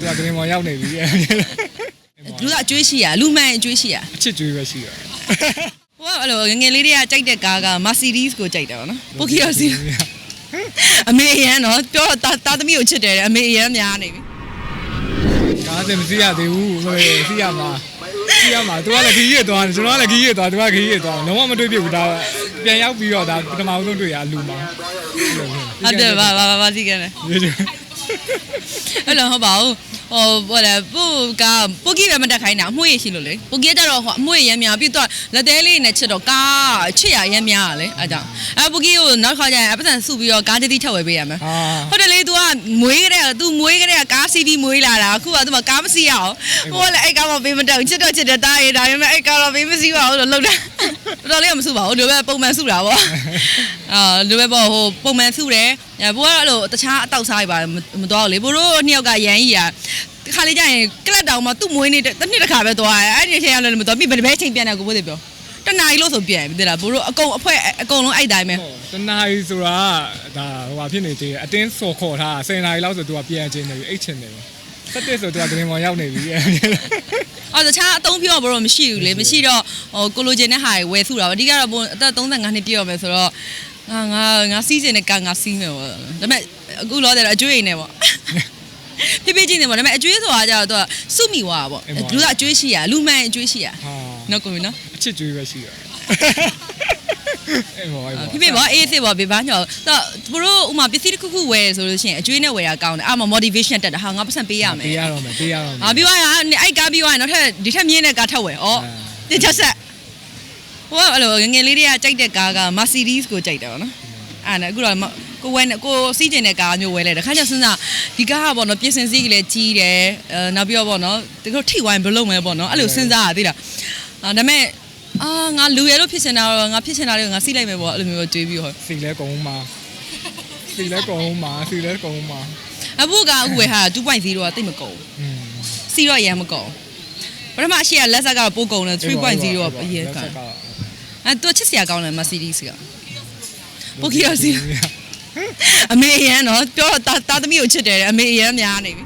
သူကတင်မော်ရောက်နေပြီလူကအကျွေးရှိရလူမှန်အကျွေးရှိရအချစ်ကြွေးပဲရှိတယ်ဟိုကအဲ့လိုငယ်ငယ်လေးတွေကကြိုက်တဲ့ကားက Mercedes ကိုကြိုက်တယ်ဗောနော်ပိုကီယောစီအမေအရန်နော်ပြောတော့တာတာသမီးကိုချစ်တယ်တဲ့အမေအရန်များနေပြီကားစင်မစီရသေးဘူးဟိုစီရမှာစီရမှာသူကလည်းခကြီးရသွားတယ်ကျွန်တော်ကလည်းခကြီးရသွားသူကခကြီးရသွားလုံးဝမတွေ့ပြဘူးဒါပြန်ရောက်ပြီးတော့ဒါပထမဆုံးတွေ့ရအလူမှာဟုတ်တယ်ပါပါပါပါစီကနေအဲ့လိုဟုတ်ပါဘူး ဟိုဘာလဲပိုကပိုကီပဲမတက်ခိုင်းတာအမွှေးရရှိလို့လေပိုကီကကြတော့ဟိုအမွှေးရမ်းများပြီးတော့လက်သေးလေးနဲ့ချစ်တော့ကားချစ်ရရမ်းများရလေအဲ့ကြောင့်အဲ့ပိုကီကိုနောက်ခါကျရင်အပစံစုပြီးတော့ကားတတိထပ်ဝယ်ပေးရမယ် ဟာ ဟုတ်တယ်လေ तू ကမွေးကြတဲ့ तू မွေးကြတဲ့ကားစီးပြီးမွေးလာတာအခုက तू မကားမစီးရအောင်ဟိုကလည်းအဲ့ကားမပေးမတော့ချစ်တော့ချစ်တဲ့တားရဒါပေမဲ့အဲ့ကားတော့ပေးမစီးပါဘူးလို့လုပ်တာ တော်တော်လေးကမစုပါဘူးဒီဘက်ပုံမှန်စုတာပေါ့အာဒီဘက်ပေါ့ဟိုပုံမှန်စုတယ်အဲဘိုးကအဲ့လိုတခြားအတောက်စားရပါမတော်ဘူးလေဘိုးတို့နှစ်ယောက်ကရန်ကြီးอ่ะခါလေးကြရင်ကလတ်တောင်မှသူ့မွေးနေတဲ့တစ်နှစ်တစ်ခါပဲသွားတယ်အဲ့ဒီအချိန်ကလည်းမတော်ပြီဘယ်ဘဲချိန်ပြန်တယ်ကိုဘိုးတွေပြောတနားရီလို့ဆိုပြန်ပြီတဲ့လားဘိုးတို့အကုန်အဖွဲအကုန်လုံးအဲ့တိုင်းပဲတနားရီဆိုတာဒါဟိုဟာဖြစ်နေသေးတယ်အတင်းစော်ခေါ်ထား10နာရီလောက်ဆိုသူကပြန်ချင်းနေပြီအိတ်ချင်နေပြီ ဆက်တက်ဆိုသူကတင်မော်ရောက်နေပြီအော်တခြားအသုံးပြောဘလို့မရှိဘူးလေမရှိတော့ဟိုကိုလိုချင်တဲ့ဟာတွေဝယ်စုတာပေါ့အဓိကတော့ဘုံအသက်35နှစ်ပြည့်ရမယ်ဆိုတော့ငါငါငါစီးစင်တဲ့ကငါစီးမယ်ပေါ့ဒါပေမဲ့အခုလောတယ်အကျွေးနေပေါ့ဖိဖိချင်းနေပေါ့ဒါပေမဲ့အကျွေးဆိုတာကြတော့သူကစုမိသွားတာပေါ့လူကအကျွေးရှိရလူမှန်အကျွေးရှိရဟာနော်ကိုမင်းနော်အချစ်ကြွေးပဲရှိတယ် အဲ့မောအဲ့မောဖိဖိပေါ့အေးစစ်ပေါ့ဘေဘာညောတော့သူတို့ဥမာပစ္စည်းတစ်ခုခုဝယ်ဆိုလို့ရှိရင်အကျွေးနဲ့ဝယ်တာကောင်းတယ်အာမ motivation တက်တာဟာငါပတ်စံပေးရမယ်ပေးရတော့မယ်ပေးရတော့မယ်အာပြီးသွားရင်အဲ့ကားပြီးသွားရင်နောက်ထပ်ဒီထက်မြင့်တဲ့ကားထပ်ဝယ်ဩတင်ချက်ဆက်ဟိုကအဲ့လိုငယ်ငယ်လေးတွေကကြိုက်တဲ့ကားက Mercedes ကိုကြိုက်တယ်ဗောနော်အဲ့ဒါနဲ့အခုတော့မကိုဝဲနဲ့ကိုစီးကျင်တဲ့ကားမျိုးဝဲလဲတခါကျစဉ်းစားဒီကားကဗောနော်ပြင်ဆင်စည်းကလေးကြီးတယ်အဲနောက်ပြီးတော့ဗောနော်ဒီလိုထိဝိုင်းဘယ်လိုလုပ်မလဲဗောနော်အဲ့လိုစဉ်းစားရသေးတာအာဒါပေမဲ့ အာငါလူရဲလို့ဖြစ်နေတာတော့ငါဖြစ်နေတာလေးကိုငါစီးလိုက်မယ်ဗောအဲ့လိုမျိုးတွေးပြီးဟောစီလဲကုန်းမှာစီလဲကုန်းမှာစီလဲကုန်းမှာအဖို့ကအခုဝဲဟာ2.0ကတိတ်မကုန်อืมစီတော့ရမ်းမကုန်ပထမအရှိကလက်ဆက်ကတော့ပိုးကုန်တယ်3.0ကအရေးကအဲ့တော့ချစ်စရာကောင်းတယ် Mercedes ကပိုကီယောစီအမေအရန်နော်ပြောတော့တာတာသမီးကိုချစ်တယ်တဲ့အမေအရန်များနေပြီ